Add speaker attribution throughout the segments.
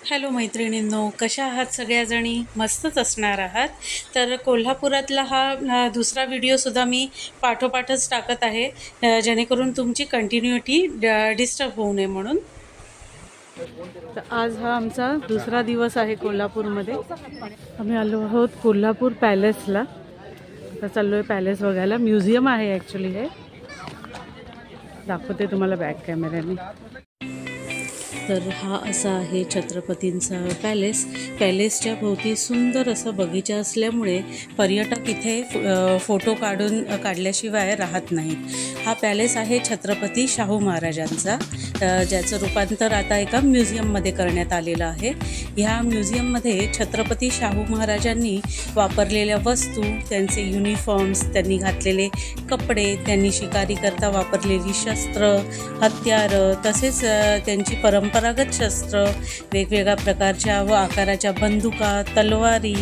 Speaker 1: Hello मैत्रिणींनो कशा आहात सगळ्याजणी? मस्तच असणार आहात. तर कोल्हापुरातला हा दुसरा व्हिडिओसुद्धा मी पाठोपाठच टाकत आहे जेणेकरून तुमची कंटिन्युटी डिस्टर्ब होऊ नये म्हणून. तर आज हा आमचा दुसरा दिवस आहे कोल्हापूरमध्ये. आम्ही आलो आहोत कोल्हापूर पॅलेसला. आता चाललो आहे पॅलेस बघायला. म्युझियम आहे ॲक्च्युली हे. दाखवते तुम्हाला बॅक कॅमेऱ्याने. तर हा असा आहे छत्रपतींचा पॅलेस. पॅलेसच्या भोवती सुंदर असा बगीचा असल्यामुळे पर्यटक इथे फोटो काढून काढल्याशिवाय राहत नाहीत. हा पॅलेस आहे छत्रपती शाहू महाराजांचा. ज्याचं रूपांतर आता एका म्युझियममध्ये करण्यात आलेलं आहे. ह्या म्युझियममध्ये छत्रपती शाहू महाराजांनी वापरलेल्या वस्तू त्यांचे युनिफॉर्म्स त्यांनी घातलेले कपडे त्यांनी शिकारीकरता वापरलेली शस्त्र हत्यारं तसेच त्यांची परंपरा परंपरागत शस्त्र वेगवेगळ्या प्रकारच्या व आकाराच्या बंदुका तलवारी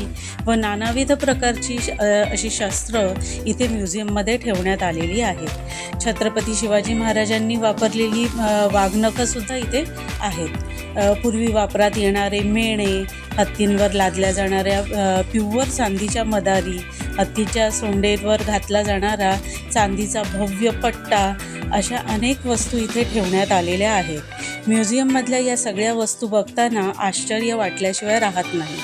Speaker 1: व नानाविध प्रकारची श- अशी शस्त्र इथे म्युझियममध्ये ठेवण्यात आलेली आहेत. छत्रपती शिवाजी महाराजांनी वापरलेली वाघनखंसुद्धा इथे आहेत. पूर्वी वापरात येणारे मेणे हत्तींवर लादल्या जाणाऱ्या प्युअर चांदीच्या मदारी हत्तीच्या सोंडेवर घातला जाणारा चांदीचा भव्य पट्टा अशा अनेक वस्तू इथे ठेवण्यात आलेल्या आहेत. म्युझियममधल्या या सगळ्या वस्तू बघताना आश्चर्य वाटल्याशिवाय राहत नाही.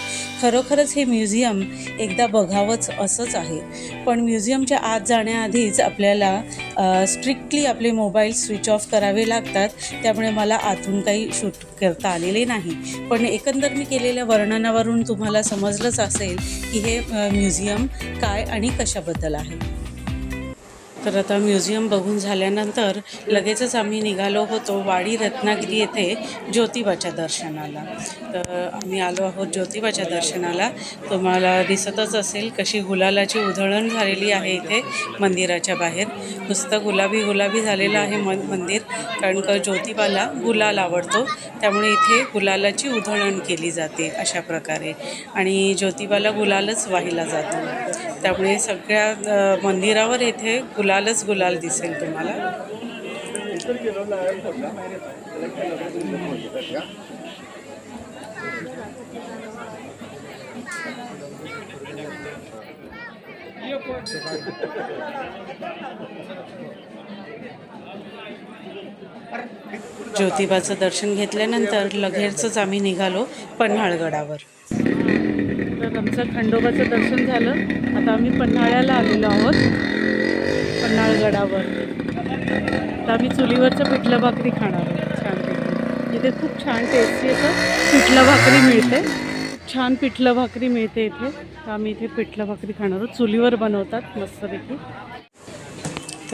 Speaker 1: खरोखरच हे म्युझियम एकदा बघावंच असंच आहे. पण म्युझियमच्या आत जाण्याआधीच आपल्याला स्ट्रिक्टली आपले मोबाईल स्विच ऑफ करावे लागतात. त्यामुळे मला आतून काही शूट करता आलेले नाही. पण एकंदर मी केलेल्या वर्णनावरून तुम्हाला समजलंच असेल की हे म्युझियम काय आणि कशाबद्दल आहे. तर आता म्युझियम बघून झाल्यानंतर लगेचच आम्ही निघालो होतो वाडी रत्नागिरी येथे ज्योतिबाच्या दर्शनाला. तर आम्ही आलो आहोत ज्योतिबाच्या दर्शनाला. तुम्हाला दिसतच असेल कशी गुलालाची उधळण झालेली आहे इथे मंदिराच्या बाहेर. नुसतं गुलाबी गुलाबी झालेलं आहे मन मंदिर कारण का ज्योतिबाला गुलाल आवडतो त्यामुळे इथे गुलालाची उधळण केली जाते अशा प्रकारे. आणि ज्योतिबाला गुलालच वाहिला जातो. त्यामुळे सगळ्या मंदिरावर येथे गुलालच गुलाल दिसेल तुम्हाला. ज्योतिबाचं दर्शन घेतल्यानंतर लगेचच आम्ही निघालो पन्हाळगडावर. तर आमचं खंडोबाचं दर्शन झालं. आता आम्ही पन्हाळ्याला आलेलो आहोत. पन्हाळगडावर आता आम्ही चुलीवरचं पिठलं भाकरी खाणार आहोत. छान इथे खूप छान टेस्टी असं पिठलं भाकरी मिळते. छान पिठलं भाकरी मिळते इथे. तर आम्ही इथे पिठलं भाकरी खाणार आहोत. चुलीवर बनवतात मस्तपैकी.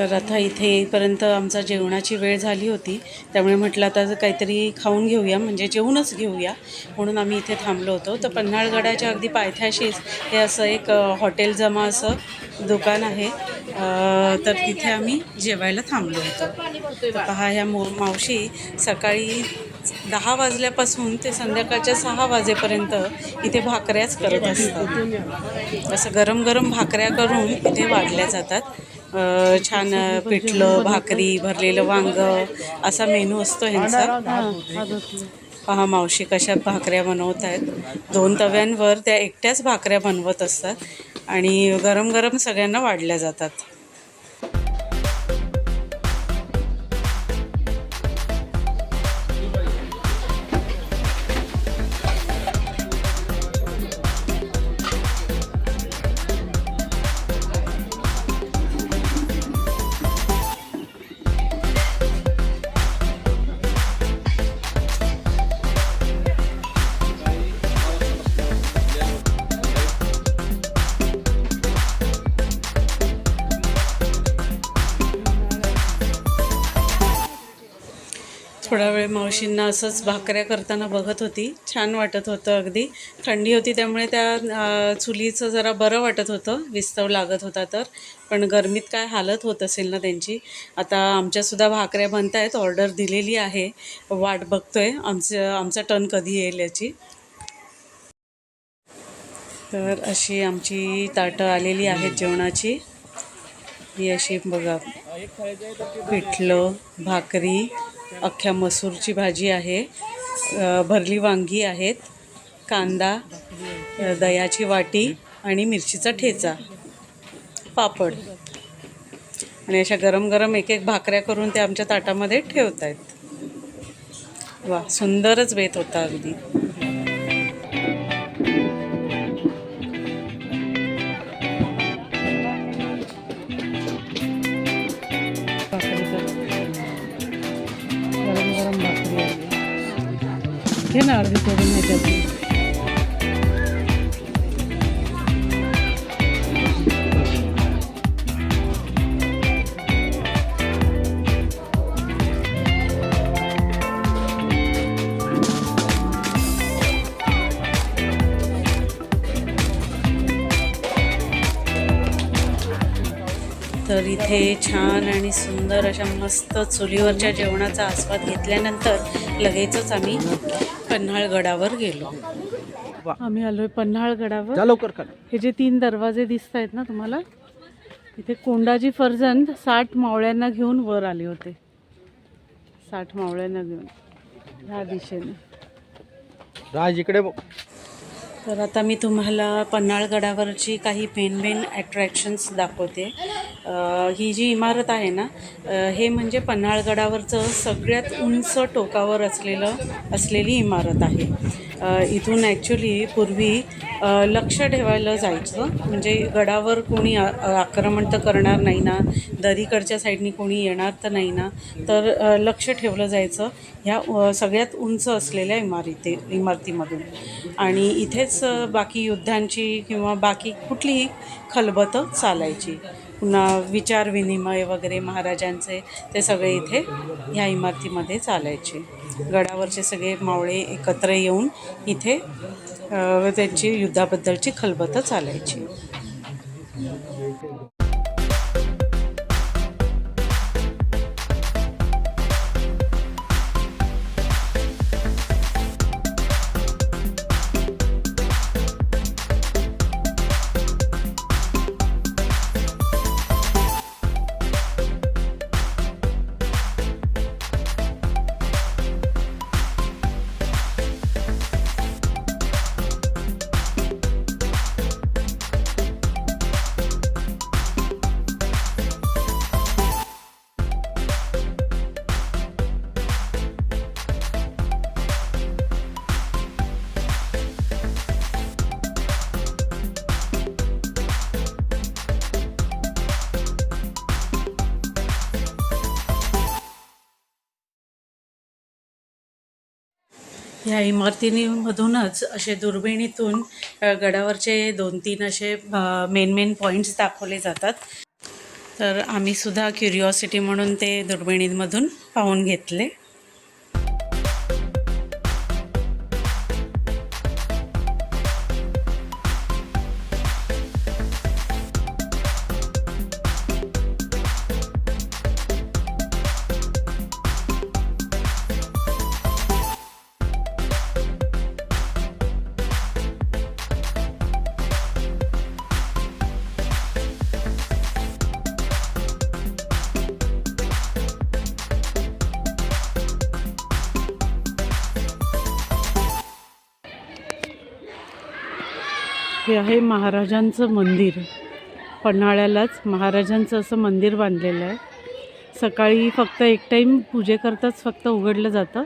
Speaker 1: तर आता इथे येईपर्यंत आमचा जेवणाची वेळ झाली होती. त्यामुळे म्हटलं आता काहीतरी खाऊन घेऊया म्हणजे जेवूनच घेऊया. म्हणून आम्ही इथे थांबलो होतो. तर पन्हाळगडाच्या अगदी पायथ्याशीच हे असं एक हॉटेल जमा असं दुकान आहे. तर तिथे आम्ही जेवायला थांबलो होतो. तर पहा ह्या मो मावशी सकाळी दहा वाजल्यापासून ते संध्याकाळच्या सहा वाजेपर्यंत इथे भाकऱ्याच करत असतात. असं गरम गरम भाकऱ्या करून इथे वाढल्या जातात. छान पिठलं भाकरी भरलेलं वांग असा मेनू असतो ह्यांचा. पहा मावशी कशा भाकऱ्या बनवत आहेत दोन तव्यांवर त्या एकट्याच भाकऱ्या बनवत असतात आणि गरम गरम सगळ्यांना वाढल्या जातात. मावशींना असंच भाकऱ्या करताना बघत होती. छान वाटत होतं अगदी. थंडी होती त्यामुळे त्या चुलीचं जरा बरं वाटत होतं. विस्तव लागत होता तर. पण गरमीत काय हालत होत असेल ना त्यांची. आता आमच्यासुद्धा भाकऱ्या बनत आहेत. ऑर्डर दिलेली आहे. वाट बघतोय. आमचं आमचा टर्न कधी येईल याची. तर अशी आमची ताटं आलेली आहेत जेवणाची. ही अशी बघा. पिठलं भाकरी अख्ख्या मसूरची भाजी आहे. भरली वांगी आहेत. कांदा दह्याची दयाची वाटी आणि मिरचीचा ठेचा. पापड. आणि अशा गरम गरम एक एक भाकऱ्या करून ते आमच्या ताटामध्ये ठेवत आहेत वा सुंदरच बेत होता अगदी. घे ना अर्धी करून ह्याच्यातली तर इथे छान आणि सुंदर अशा मस्त चुलीवरच्या जेवणाचा आस्वाद घेतल्यानंतर लगेचच आम्ही पन्हाळगडावर गेलो. आम्ही आलोय पन्हाळगडावर.
Speaker 2: जा लवकर कर
Speaker 1: हे जे तीन दरवाजे दिसत आहेत ना तुम्हाला इथे कोंडाजी फर्जंद साठ मावळ्यांना घेऊन वर आले होते. साठ मावळ्यांना घेऊन. ह्या दिशेने.
Speaker 2: राज इकडे बघ.
Speaker 1: तर आता मी तुम्हाला पन्हाळगडावरची काही मेन मेन अट्रॅक्शन्स दाखवते. ही जी इमारत आहे ना हे म्हणजे पन्हाळगडावरचं सगळ्यात उंच टोकावर असलेलं असलेली इमारत आहे. इथून ॲक्च्युली पूर्वी लक्ष ठेवायला जायचं. म्हणजे गडावर कोणी आक्रमण तर करणार नाही ना दरीकडच्या साईडनी कोणी येणार तर नाही ना तर लक्ष ठेवलं जायचं ह्या सगळ्यात उंच असलेल्या इमारती इमारतीमधून. आणि इथेच बाकी युद्धांची किंवा बाकी कुठलीही खलबतं चालायची. पुन्हा विचारविनिमय वगैरे महाराजांचे ते सगळे इथे ह्या इमारतीमध्ये चालायचे. गडावरचे सगळे मावळे एकत्र येऊन इथे त्यांची युद्धाबद्दलची खलबतं चालायची. ह्या इमारतींमधूनच असे दुर्बिणीतून गडावरचे दोन तीन असे मेन मेन पॉईंट्स दाखवले जातात. तर आम्ही सुद्धा क्युरिओसिटी म्हणून ते दुर्बिणींमधून पाहून घेतले. हे आहे महाराजांचं मंदिर. पन्हाळ्यालाच महाराजांचं असं मंदिर बांधलेलं आहे. सकाळी फक्त एक टाईम पूजेकरताच फक्त उघडलं जातं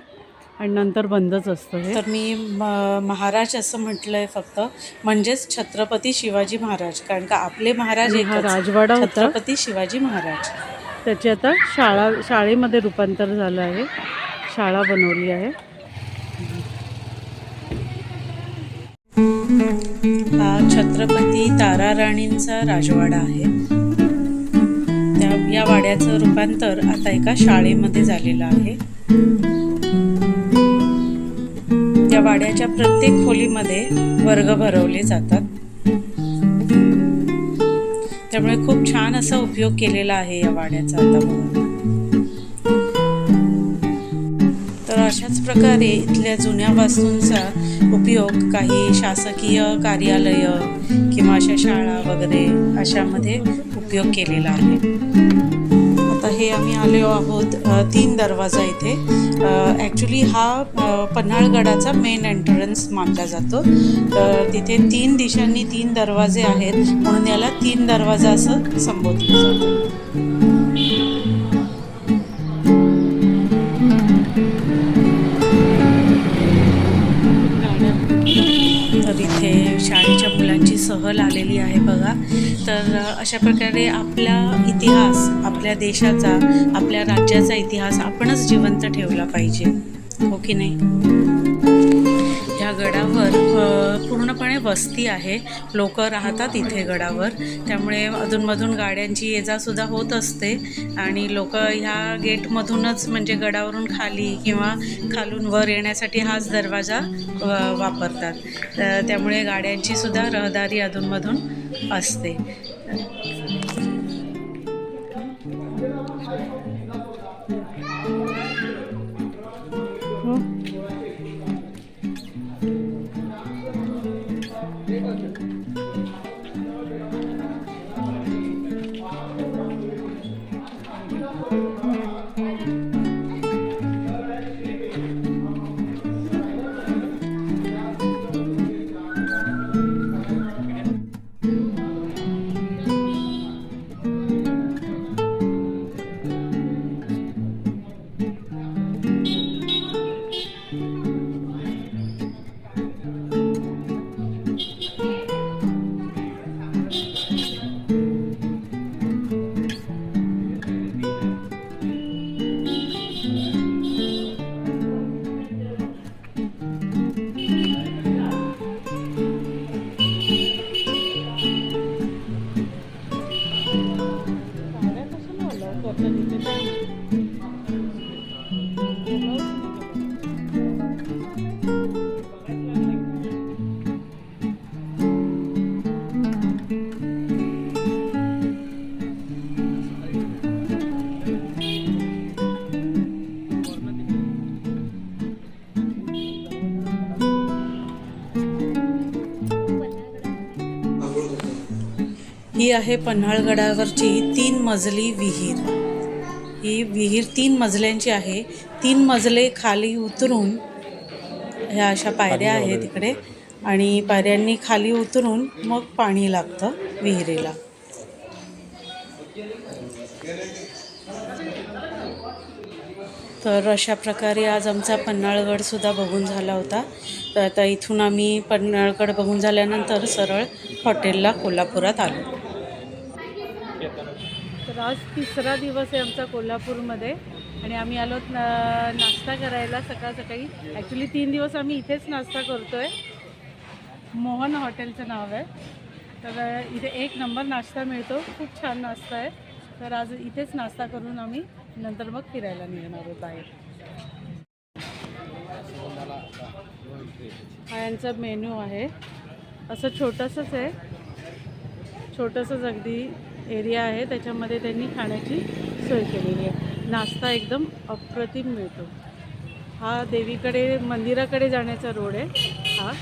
Speaker 1: आणि नंतर बंदच असतं हे. तर मी म- महाराज असं म्हटलं आहे फक्त म्हणजेच छत्रपती शिवाजी महाराज. कारण का आपले महाराज
Speaker 2: हा
Speaker 1: एकच,
Speaker 2: राजवाडा होता.
Speaker 1: छत्रपती शिवाजी महाराज.
Speaker 2: त्याचे आता शाळा शाळेमध्ये रूपांतर झालं आहे. शाळा बनवली आहे.
Speaker 1: हा छत्रपती ताराराणींचा राजवाडा आहे. त्या या वाड्याचं रूपांतर आता एका शाळेमध्ये झालेलं आहे. त्या वाड्याच्या प्रत्येक खोलीमध्ये वर्ग भरवले जातात. त्यामुळे खूप छान असा उपयोग केलेला आहे या वाड्याचा आता तर अशाच प्रकारे इथल्या जुन्या वास्तूंचा उपयोग काही शासकीय कार्यालय किंवा अशा शाळा वगैरे अशामध्ये उपयोग केलेला आहे. आता हे आम्ही आलो आहोत तीन दरवाजा इथे. ॲक्च्युली हा पन्हाळगडाचा मेन एंट्रन्स मानला जातो. तर तिथे तीन दिशांनी तीन दरवाजे आहेत म्हणून याला तीन दरवाजा असं संबोधलं जातं. मुलांची आलेली आहे बघा. तर अशा प्रकारे आपला इतिहास आपल्या देशाचा आपल्या राज्याचा इतिहास आपणच जिवंत ठेवला पाहिजे. हो की नाही? ह्या गडावर वस्ती आहे. लोक राहतात इथे गडावर. त्यामुळे अधूनमधून गाड्यांची ये जासुद्धा होत असते. आणि लोक ह्या गेटमधूनच म्हणजे गडावरून खाली किंवा खालून वर येण्यासाठी हाच दरवाजा वापरतात. तर त्यामुळे गाड्यांची सुद्धा रहदारी अधूनमधून असते.
Speaker 2: ही
Speaker 1: आहे पन्हाळगडावरची तीन मजली विहीर. ही विहीर तीन मजल्यांची आहे. तीन मजले खाली उतरून ह्या अशा पायऱ्या आहेत तिकडे आणि पायऱ्यांनी खाली उतरून मग पाणी लागतं विहिरीला. तर अशा प्रकारे आज आमचा पन्हाळगडसुद्धा बघून झाला होता. तर आता इथून आम्ही पन्हाळगड बघून झाल्यानंतर सरळ हॉटेलला कोल्हापुरात आलो.
Speaker 2: तर आज तिसरा दिवस आहे आमचा कोल्हापूरमध्ये आणि आम्ही आलो नाश्ता करायला सकाळ सकाळी. ॲक्च्युली तीन दिवस आम्ही इथेच नाश्ता करतो आहे मोहन हॉटेलचं नाव आहे. तर इथे एक नंबर नाश्ता मिळतो. खूप छान नाश्ता आहे. तर आज इथेच नाश्ता करून आम्ही नंतर मग फिरायला निघणार आहोत बाहेर. हा यांचा मेन्यू आहे. असं छोटंसंच आहे. छोटंसंच अगदी एरिया आहे त्याच्यामध्ये त्यांनी खाण्याची सोय केलेली आहे. नाश्ता एकदम अप्रतिम मिळतो. हा देवीकडे मंदिराकडे जाण्याचा रोड आहे हा.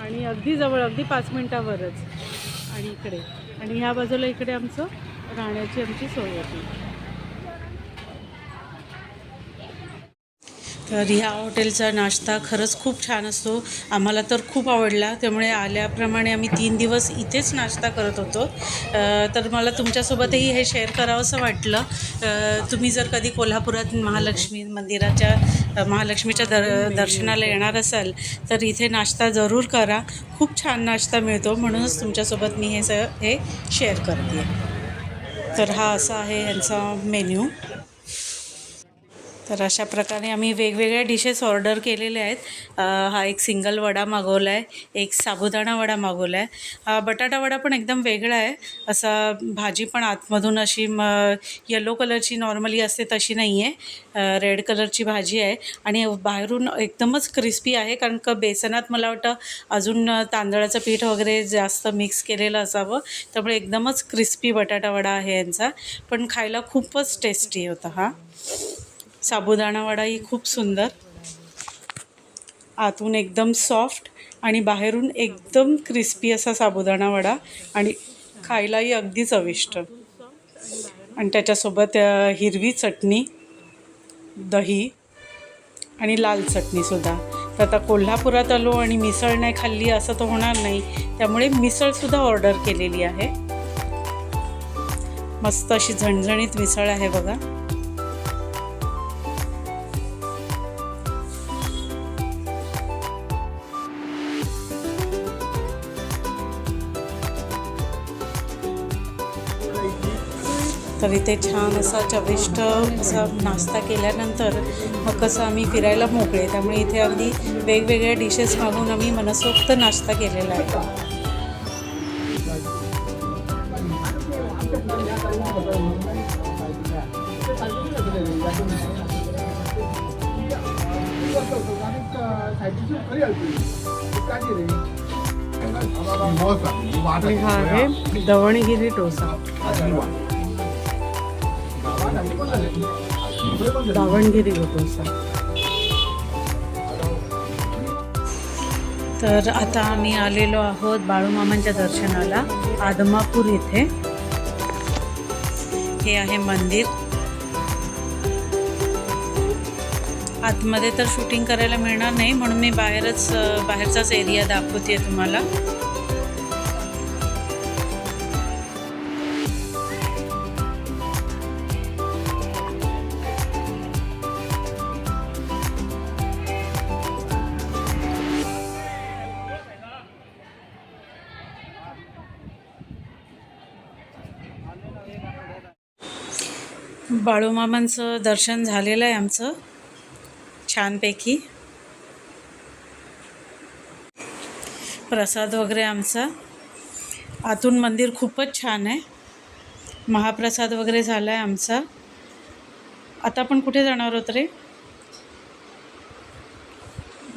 Speaker 2: आणि अगदी जवळ अगदी पाच मिनटावरच. आणि इकडे. आणि ह्या बाजूला इकडे आमचं राहण्याची आमची सोय होती.
Speaker 1: तर ह्या हॉटेलचा नाश्ता खरंच खूप छान असतो. आम्हाला तर खूप आवडला. त्यामुळे आल्याप्रमाणे आम्ही तीन दिवस इथेच नाश्ता करत होतो. तर मला तुमच्यासोबतही हे शेअर करावंसं वाटलं. तुम्ही जर कधी कोल्हापुरात महालक्ष्मी मंदिराच्या महालक्ष्मीच्या दर दर्शनाला येणार असाल तर इथे नाश्ता जरूर करा. खूप छान नाश्ता मिळतो. म्हणूनच तुमच्यासोबत मी हे स हे शेअर करते. तर हा असा आहे यांचा मेन्यू. तर अशा प्रकारे आम्ही वेगवेगळ्या डिशेस ऑर्डर केलेल्या आहेत. हा एक सिंगल वडा मागवला आहे एक साबुदाणा वडा मागवला आहे बटाटा वडा पण एकदम वेगळा आहे. असा भाजी पण आतमधून अशी म येलो कलरची नॉर्मली असते तशी नाही आहे रेड कलरची भाजी आहे. आणि बाहेरून एकदमच क्रिस्पी आहे कारण का बेसनात मला वाटतं अजून तांदळाचं पीठ वगैरे जास्त मिक्स केलेलं असावं. त्यामुळे एकदमच क्रिस्पी बटाटा वडा आहे यांचा. पण खायला खूपच टेस्टी होता हा. साबुदाणा वडाही खूप सुंदर. आतून एकदम सॉफ्ट आणि बाहेरून एकदम क्रिस्पी असा साबुदाणा वडा आणि खायलाही अगदी चविष्ट. आणि त्याच्यासोबत हिरवी चटणी दही आणि लाल चटणीसुद्धा तर आता कोल्हापुरात आलो आणि मिसळ नाही खाल्ली असं तर होणार नाही. त्यामुळे मिसळसुद्धा ऑर्डर केलेली आहे. मस्त अशी झणझणीत मिसळ आहे बघा. तर इथे छान असा चविष्ट असा नाश्ता केल्यानंतर मग कसं आम्ही फिरायला मोकळे. त्यामुळे इथे अगदी वेगवेगळ्या डिशेस मागून आम्ही मनसोक्त नाश्ता केलेला आहे. हा आहे दवणगिरी डोसा. दावणगिरी डोसा तर आता आम्ही आलेलो आहोत बाळूमामांच्या दर्शनाला आदमापूर इथे. हे आहे मंदिर. आतमध्ये तर शूटिंग करायला मिळणार नाही म्हणून मी बाहेरच बाहेरचाच एरिया दाखवते तुम्हाला. बाळूमामांचं दर्शन झालेलं आहे आमचं. छानपैकी. प्रसाद वगैरे आमचा. आतून मंदिर खूपच छान आहे. महाप्रसाद वगैरे झाला आहे आमचा. आता आपण कुठे जाणार आहोत रे?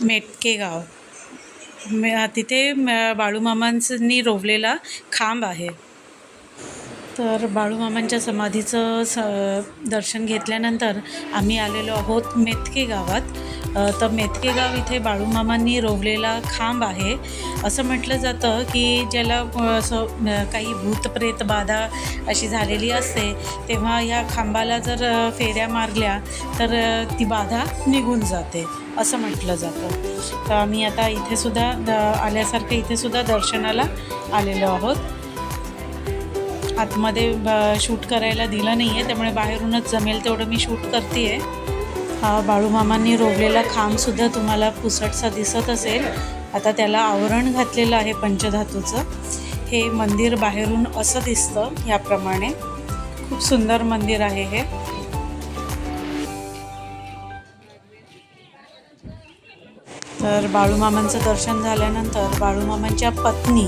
Speaker 1: मेटके गाव. मे तिथे बाळूमामांनी रोवलेला खांब आहे. तर बाळूमामांच्या समाधीचं स दर्शन घेतल्यानंतर आम्ही आलेलो आहोत मेथके गावात. तर मेथके गाव इथे बाळूमामांनी रोवलेला खांब आहे. असं म्हटलं जातं की ज्याला असं काही भूतप्रेत बाधा अशी झालेली असते तेव्हा ह्या खांबाला जर फेऱ्या मारल्या तर ती बाधा निघून जाते असं म्हटलं जातं. तर आम्ही आता इथेसुद्धा द आल्यासारखं इथेसुद्धा दर्शनाला आलेलो आहोत. आतमध्ये ब- शूट करायला दिलं नाही आहे त्यामुळे बाहेरूनच जमेल तेवढं मी शूट करते आहे हा बाळूमामांनी रोवलेला खांबसुद्धा तुम्हाला पुसटसा दिसत असेल. आता त्याला आवरण घातलेलं आहे पंचधातूचं. हे मंदिर बाहेरून असं दिसतं ह्याप्रमाणे खूप सुंदर मंदिर आहे हे. तर बाळूमामांचं दर्शन झाल्यानंतर बाळूमामांच्या पत्नी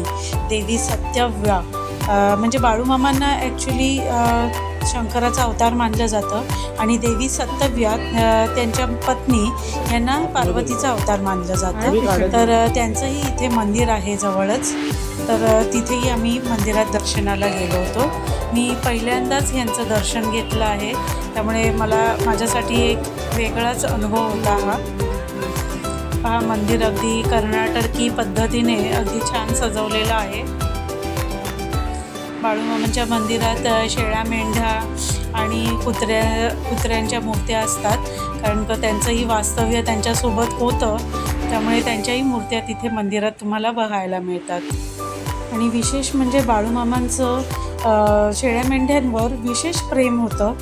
Speaker 1: देवी सत्यव्या म्हणजे बाळूमामांना ॲक्च्युली शंकराचा अवतार मानलं जातं. आणि देवी सत्यव्या अ, त्यांच्या पत्नी यांना पार्वतीचा अवतार मानलं जातं. तर त्यांचंही इथे मंदिर आहे जवळच. तर तिथेही आम्ही मंदिरात दर्शनाला गेलो होतो. मी पहिल्यांदाच यांचं दर्शन घेतलं आहे. त्यामुळे मला माझ्यासाठी एक वेगळाच अनुभव होता हा. पहा मंदिर अगदी कर्नाटकी पद्धतीने अगदी छान सजवलेलं आहे. बाळूमामांच्या मंदिरात शेळ्या मेंढ्या आणि कुत्र्या कुत्र्यांच्या मूर्त्या असतात. कारण का त्यांचंही वास्तव्य त्यांच्यासोबत होतं. त्यामुळे त्यांच्याही मूर्त्या तिथे मंदिरात तुम्हाला बघायला मिळतात. आणि विशेष म्हणजे बाळूमामांचं शेळ्या मेंढ्यांवर विशेष प्रेम होतं.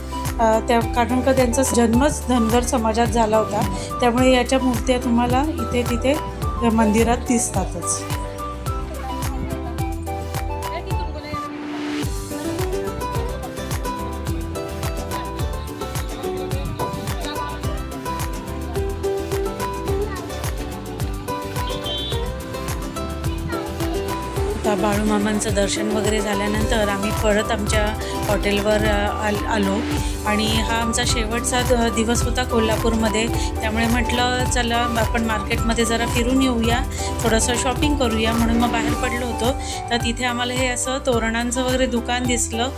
Speaker 1: त्या कारण का त्यांचा जन्मच धनगर समाजात झाला होता. त्यामुळे याच्या मूर्त्या तुम्हाला इथे तिथे मंदिरात दिसतातच. बाळूमामांचं दर्शन वगैरे झाल्यानंतर आम्ही परत आमच्या हॉटेलवर आल आलो. आणि हा आमचा शेवटचा दिवस होता कोल्हापूरमध्ये. त्यामुळे म्हटलं चला आपण मार्केटमध्ये जरा फिरून येऊया थोडंसं शॉपिंग करूया म्हणून मग बाहेर पडलो होतो. तर तिथे आम्हाला हे असं तोरणांचं वगैरे दुकान दिसलं.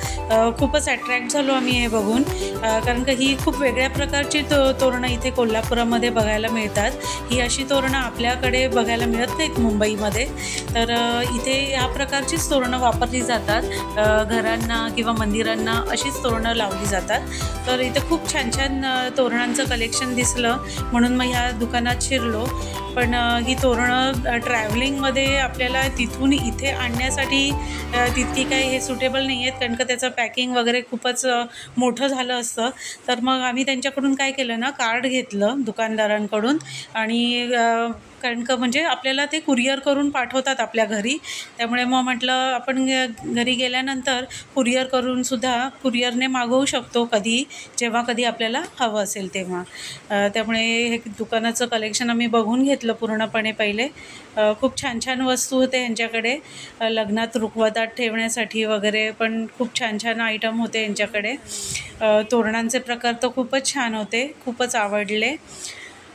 Speaker 1: खूपच अट्रॅक्ट झालो आम्ही हे बघून. कारण का ही खूप वेगळ्या प्रकारची तो तोरणं इथे कोल्हापुरामध्ये बघायला मिळतात. ही अशी तोरणं आपल्याकडे बघायला मिळत नाहीत मुंबईमध्ये. तर इथे ह्या प्रकारचीच तोरणं वापरली जातात. घरांना किंवा मंदिरांना अशीच तोरणं लावली जातात. तर इथे खूप छान छान तोरणांचं कलेक्शन दिसलं. म्हणून मग ह्या दुकानात शिरलो. पण ही तोरणं ट्रॅव्हलिंगमध्ये आपल्याला तिथून इथे आणण्यासाठी तितकी काही हे सुटेबल नाही आहेत. कारण का त्याचं पॅकिंग वगैरे खूपच मोठं झालं असतं. तर मग आम्ही त्यांच्याकडून काय केलं ना कार्ड घेतलं दुकानदारांकडून. आणि कारण का म्हणजे आपल्याला ते कुरिअर करून पाठवतात आपल्या घरी. त्यामुळे मग म्हटलं आपण घरी गेल्यानंतर कुरिअर करूनसुद्धा कुरिअरने मागवू शकतो कधी जेव्हा कधी आपल्याला हवं असेल तेव्हा. त्यामुळे हे दुकानाचं कलेक्शन आम्ही बघून घेतलं पूर्णपणे पहिले. खूप छान छान वस्तू होते यांच्याकडे. लग्नात रुखवतात ठेवण्यासाठी वगैरे पण खूप छान छान आयटम होते यांच्याकडे. तोरणांचे प्रकार तर खूपच छान होते खूपच आवडले.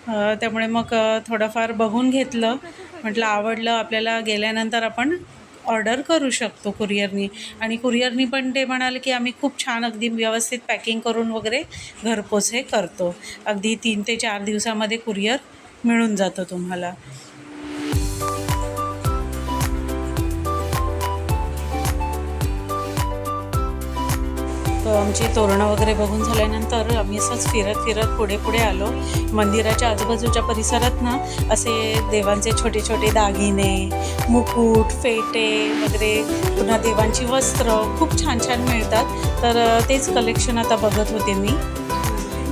Speaker 1: त्यामुळे मग थोडंफार बघून घेतलं. म्हटलं आवडलं आपल्याला गेल्यानंतर आपण ऑर्डर करू शकतो कुरिअरनी. आणि कुरिअरनी पण ते म्हणाले की आम्ही खूप छान अगदी व्यवस्थित पॅकिंग करून वगैरे घरपोच हे करतो. अगदी तीन ते चार दिवसामध्ये कुरिअर मिळून जातं तुम्हाला. आमची तोरणं वगैरे बघून झाल्यानंतर आम्ही असंच फिरत फिरत पुढे पुढे आलो. मंदिराच्या आजूबाजूच्या परिसरात ना असे देवांचे छोटे छोटे दागिने मुकुट फेटे वगैरे पुन्हा देवांची वस्त्र खूप छान छान मिळतात. तर तेच कलेक्शन आता बघत होते मी.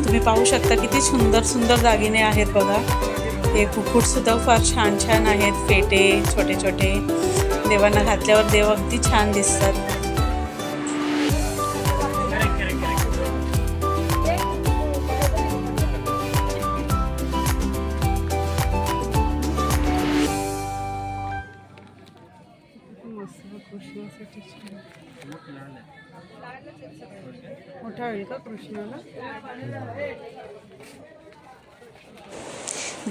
Speaker 1: तुम्ही पाहू शकता किती सुंदर सुंदर दागिने आहेत बघा. हे कुकुटसुद्धा फार छान छान आहेत फेटे छोटे छोटे. देवांना घातल्यावर देव अगदी छान दिसतात.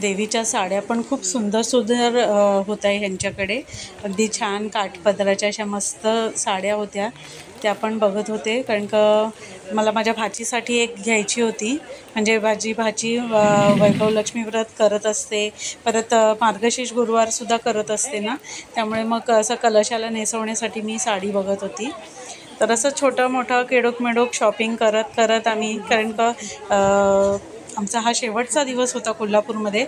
Speaker 1: देवीच्या साड्या पण खूप सुंदर सुंदर होत होत्या ह्यांच्याकडे. अगदी छान काठपदराच्या अशा मस्त साड्या होत्या. त्या पण बघत होते. कारण का मला माझ्या भाचीसाठी एक घ्यायची होती. म्हणजे भाजी भाची वैभव लक्ष्मी व्रत करत असते. परत मार्गशीर्ष गुरुवारसुद्धा करत असते ना. त्यामुळे मग असं कलशाला नेसवण्यासाठी मी साडी बघत होती. तर असं छोटं मोठं केडोक मेडोक शॉपिंग करत करत आम्ही कारण का आमचा हा शेवटचा दिवस होता कोल्हापूरमध्ये.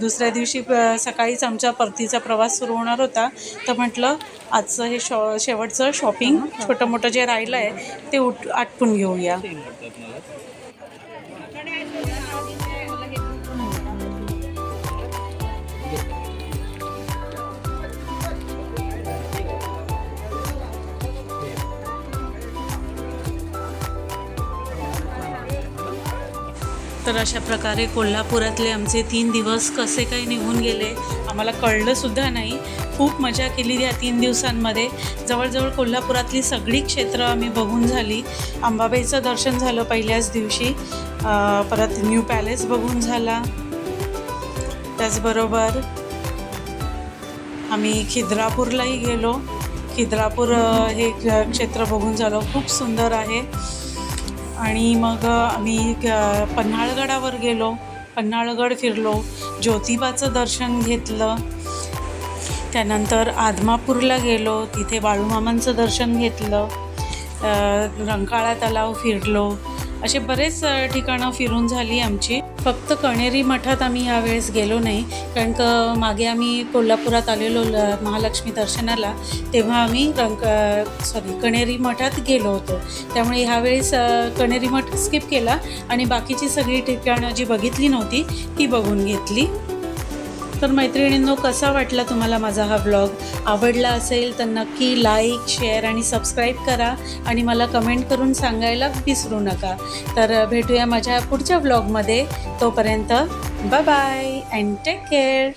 Speaker 1: दुसऱ्या दिवशी सकाळीच आमचा परतीचा प्रवास सुरू होणार होता. तर म्हटलं आजचं हे शॉ शेवटचं शॉपिंग छोटं मोठं जे राहिलं आहे ते उठ आटपून घेऊया. तर अशा प्रकारे कोल्हापुरातले आमचे तीन दिवस कसे काही निघून गेले आम्हाला कळलंसुद्धा नाही. खूप मजा केली या तीन दिवसांमध्ये. जवळजवळ कोल्हापुरातली सगळी क्षेत्रं आम्ही बघून झाली. अंबाबाईचं दर्शन झालं पहिल्याच दिवशी. परत न्यू पॅलेस बघून झाला. त्याचबरोबर आम्ही खिद्रापूरलाही गेलो. खिद्रापूर हे क्षेत्र बघून झालं. खूप सुंदर आहे. आणि मग आम्ही पन्हाळगडावर गेलो. पन्हाळगड फिरलो. ज्योतिबाचं दर्शन घेतलं. त्यानंतर आदमापूरला गेलो. तिथे बाळूमामांचं दर्शन घेतलं. रंकाळा तलाव फिरलो. असे बरेच ठिकाणं फिरून झाली आमची. फक्त कणेरी मठात आम्ही यावेळेस गेलो नाही. कारण का मागे आम्ही कोल्हापुरात आलेलो ल- महालक्ष्मी दर्शनाला तेव्हा आम्ही रंग सॉरी कणेरी मठात गेलो होतो. त्यामुळे ह्यावेळेस कणेरी मठ स्किप केला आणि बाकीची सगळी ठिकाणं जी बघितली नव्हती ती बघून घेतली. तर मैत्रिणींनो कसा वाटला तुम्हाला माझा हा ब्लॉग आवडला असेल तर नक्की लाईक शेअर आणि सबस्क्राईब करा आणि मला कमेंट करून सांगायला विसरू नका. तर भेटूया माझ्या पुढच्या ब्लॉगमध्ये तोपर्यंत bye bye and take care